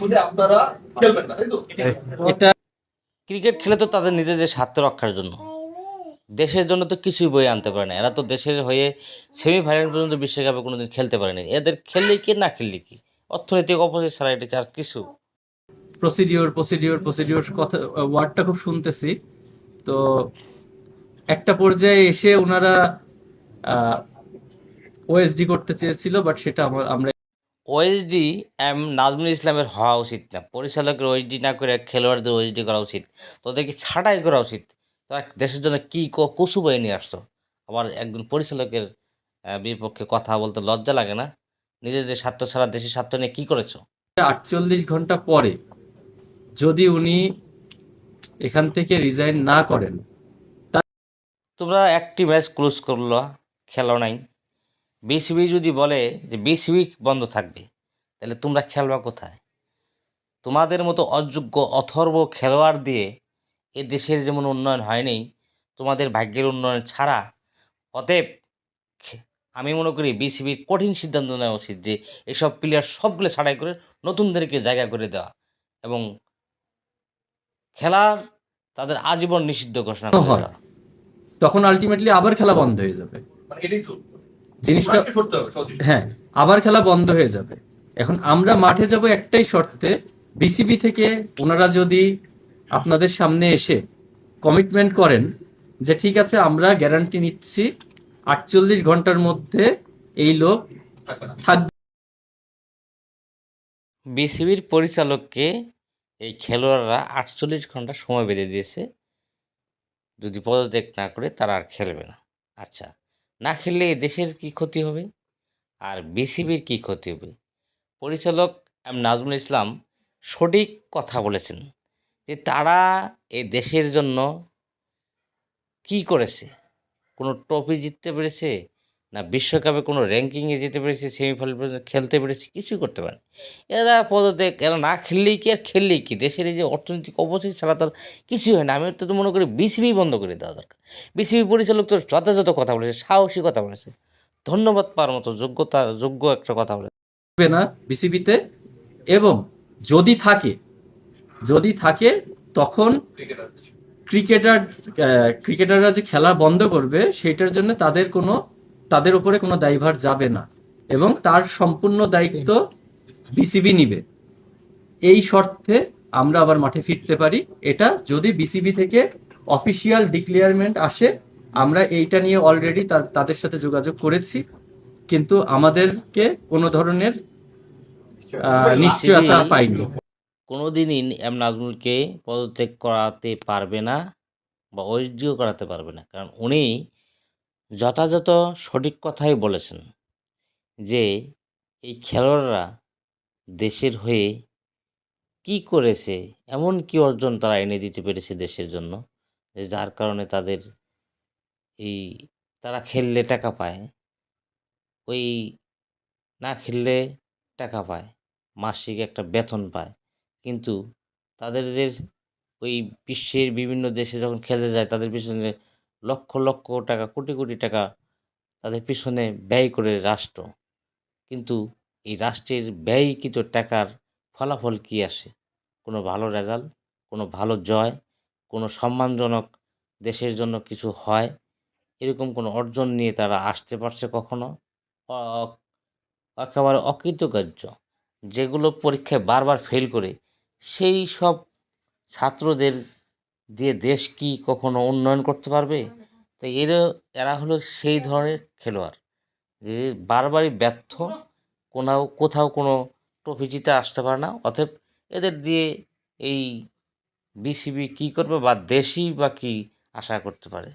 বলে আপনারা খেলবেন না তাই তো? এটা ক্রিকেট খেলে তো তাদের নিজেদের স্বার্থ রক্ষার জন্য। দেশের জন্য তো কিছুই বই আনতে পারে না। এরা তো দেশের হয়ে সেমিফাইনাল পর্যন্ত বিশ্বকাপে কোনোদিন খেলতে পারেনি। এদের খেললেই কি না খেললে কি? অর্থনৈতিক অপোজিট ছাড়া এটাকে আর কিছু? প্রসিডিওর প্রসিডিওর প্রসিডিওর কথা ওয়ার্ডটা খুব শুনতেছি। তো একটা পর্যায়ে এসে ওনারা ওএসডি করতে চেয়েছিল বাট সেটা আমরা আমরা ওএসডি এম নাজমুল ইসলামের হওয়া উচিত না। পরিচালকের ওএসডি না করে খেলোয়াড়দের ওএসডি করা উচিত। তোদেরকে ছাঁটাই করা উচিত। তো এক দেশের জন্য কী কসু বয়ে নিয়ে আসতো আবার একজন পরিচালকের বিপক্ষে কথা বলতে লজ্জা লাগে না? নিজেদের স্বার্থ ছাড়া দেশের স্বার্থ নিয়ে কী করেছ? আটচল্লিশ ঘণ্টা পরে যদি উনি এখান থেকে রিজাইন না করেন তোমরা একটি ম্যাচ ক্লোজ করল খেলো নাই। বিসিবি যদি বলে যে বিসিবি বন্ধ থাকবে তাহলে তোমরা খেলবা কোথায়? তোমাদের মতো অযোগ্য অথর্ব খেলোয়াড় দিয়ে এ দেশের যেমন উন্নয়ন হয়নি তোমাদের ভাগ্যের উন্নয়ন ছাড়া অতএব আমি মনে করি বিসিবির কঠিন সিদ্ধান্ত নেওয়া উচিত যে এসব প্লেয়ার সবগুলো ছাড়াই করে নতুনদেরকে জায়গা করে দেওয়া এবং খেলার তাদের আজীবন নিষিদ্ধ ঘোষণা করে হয়। তখন আলটিমেটলি আবার খেলা বন্ধ হয়ে যাবে। মানে এটাই তো। জিনিসটা হ্যাঁ আবার খেলা বন্ধ হয়ে যাবে। এখন আমরা মাঠে যাব একটাই শর্তে বিসিবি থেকে ওনারা যদি আপনাদের সামনে এসে কমিটমেন্ট করেন যে ঠিক আছে আমরা গ্যারান্টি নিচ্ছি আটচল্লিশ ঘণ্টার মধ্যে এই লোক থাকবে বিসিবির পরিচালককে এই খেলোয়াড়রা আটচল্লিশ ঘণ্টা সময় বেঁধে দিয়েছে। যদি পদত্যাগ না করে তারা আর খেলবে না। আচ্ছা। না খেললে দেশের কি ক্ষতি হবে? আর বিসিবির কি ক্ষতি হবে? পরিচালক এম নাজমুল ইসলাম সঠিক কথা বলেছেন যে তারা এই দেশের জন্য কি করেছে? কোনো ট্রফি জিততে পেরেছে? না বিশ্বকাপে কোনো র্যাঙ্কিংয়ে যেতে পেরেছে সেমিফাইনাল পর্যন্ত খেলতে পেরেছি কিছুই করতে পারে এরা পদত্যাগ এরা না খেললেই কি আর খেললেই কি? দেশের এই যে অর্থনৈতিক অবস্থা ছাড়া তার কিছুই হয় না। আমি তো মনে করি বিসিবি বন্ধ করে দেওয়া দরকার। বিসিবি পরিচালক তো যথাযথ কথা বলেছে সাহসী কথা বলেছে। ধন্যবাদ পাওয়ার মতো যোগ্যতা যোগ্য একটা কথা বলেছে। না বিসিবিতে এবং যদি থাকে যদি থাকে তখন ক্রিকেটার ক্রিকেটার ক্রিকেটাররা যে খেলা বন্ধ করবে সেটার জন্য তাদের কোনো তাদের উপরে কোনো দায়ভার যাবে না এবং তার সম্পূর্ণ দায়িত্ব বিসিবি নিবে। এই শর্তে আমরা আবার মাঠে ফিরতে পারি। এটা যদি বিসিবি থেকে অফিসিয়াল ডিক্লেয়ারমেন্ট আসে, আমরা এইটা নিয়ে অলরেডি তাদের সাথে যোগাযোগ করেছি। কিন্তু আমাদেরকে কোনো ধরনের নিশ্চয়তা পাইনি। কোনো দিনই এম নাজমুলকে পদত্যাগ করাতে পারবে না বা ওএসডিও করাতে পারবে না। কারণ উনি যথাযথ সঠিক কথাই বলেছেন যে, এই খেলোয়াড়রা দেশের হয়ে কি করেছে, এমন কি অর্জন তারা এনে দিতে পেরেছে দেশের জন্য যার কারণে তাদের এই তারা খেললে টাকা পায়, ওই না খেললে টাকা পায়, মাসিক একটা বেতন পায়। কিন্তু তাদের ওই বিশ্বের বিভিন্ন দেশে যখন খেলতে যায়, তাদের পিছনে লক্ষ লক্ষ টাকা, কোটি কোটি টাকা তাদের পিছনে ব্যয় করে রাষ্ট্র। কিন্তু এই রাষ্ট্রের ব্যয়কৃত টাকার ফলাফল কী আসে? কোনো ভালো রেজাল্ট, কোনো ভালো জয়, কোনো সম্মানজনক দেশের জন্য কিছু হয়? এরকম কোনো অর্জন নিয়ে তারা আসতে পারছে কখনো? একেবারে অকৃতকার্য। যেগুলো পরীক্ষায় বারবার ফেল করে, সেই সব ছাত্রদের দিয়ে দেশ কি কখনো উন্নয়ন করতে পারবে? তো এরা এরা হলো সেই ধরনের খেলোয়াড় যে বারবারই ব্যর্থ, কোনাও, কোথাও কোনো ট্রফি জিতে আসতে পারে না। অতএব এদের দিয়ে এই বিসিবি কী করবে বা দেশই বা কী আশা করতে পারে?